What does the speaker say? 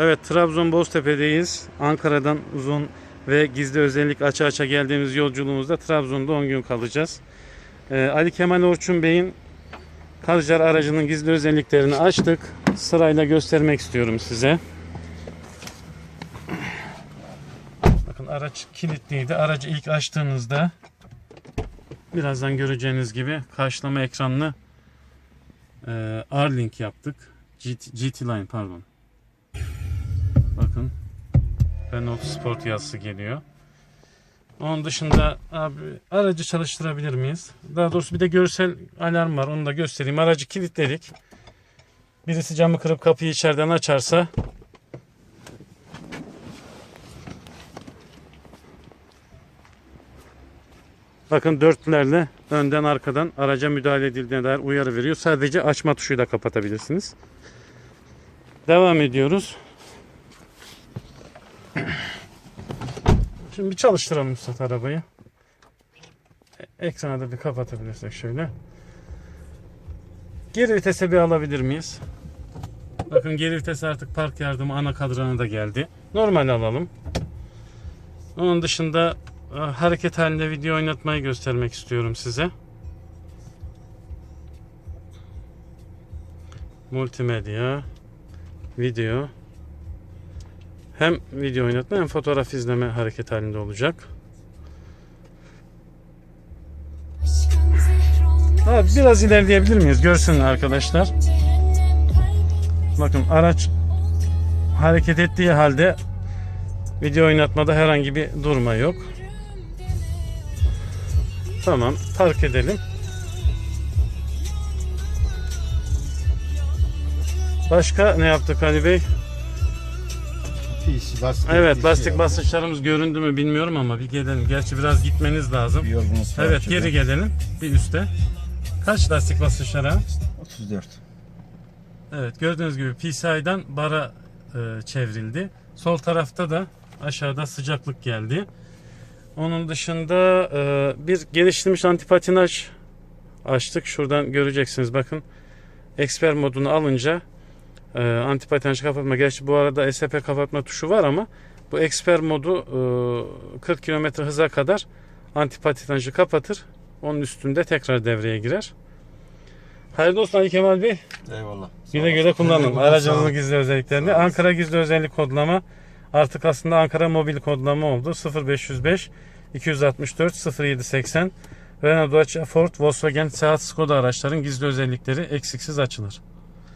Evet Trabzon Boztepe'deyiz. Ankara'dan uzun ve gizli özellik aça aça geldiğimiz yolculuğumuzda Trabzon'da 10 gün kalacağız. Ee, Ali Kemal Orçun Bey'in Karacar aracının gizli özelliklerini açtık. Sırayla göstermek istiyorum size. Bakın araç kilitliydi. Aracı ilk açtığınızda birazdan göreceğiniz gibi karşılama ekranlı e, R-Link yaptık. GT, GT Line pardon. Bakın Renault Sport yazısı geliyor. Onun dışında abi aracı çalıştırabilir miyiz? Daha doğrusu bir de görsel alarm var. Onu da göstereyim. Aracı kilitledik. Birisi camı kırıp kapıyı içeriden açarsa Bakın dörtlerle önden arkadan araca müdahale edildiğine dair uyarı veriyor. Sadece açma tuşuyla kapatabilirsiniz. Devam ediyoruz. Şimdi bir çalıştıralım Üstad arabayı. E- Ekranı da bir kapatabilirsek şöyle. Geri vitese bir alabilir miyiz? Bakın geri vites artık park yardımı ana kadranı da geldi. Normal alalım. Onun dışında e, hareket halinde video oynatmayı göstermek istiyorum size. Multimedya, video. Hem video oynatma hem fotoğraf izleme hareket halinde olacak. Abi biraz ilerleyebilir miyiz? Görsün arkadaşlar. Bakın araç hareket ettiği halde video oynatmada herhangi bir durma yok. Tamam, park edelim. Başka ne yaptık Ali Bey? Pis, lastik, Evet, lastik ya. basınçlarımız göründü mü bilmiyorum ama bir gelelim. Gerçi biraz gitmeniz lazım. Bir var Evet, şurada. geri gelelim. Bir üste. Kaç lastik basınçları? 34. Evet, gördüğünüz gibi PCI'den bara e, çevrildi. Sol tarafta da aşağıda sıcaklık geldi. Onun dışında e, bir geliştirilmiş antipatinaj açtık. Şuradan göreceksiniz bakın. Expert modunu alınca e, antipatinaj kapatma. Gerçi bu arada SP kapatma tuşu var ama bu Expert modu e, 40 km hıza kadar antipatinajı kapatır. Onun üstünde tekrar devreye girer. Hayırlı olsun Ali Kemal Bey. Eyvallah. Güle güle kullanın olun. gizli özelliklerini. Ankara gizli özellik kodlama artık aslında Ankara mobil kodlama oldu. 0505 264 0780 Renault, Dacia, Ford, Volkswagen, Seat, Skoda araçların gizli özellikleri eksiksiz açılır.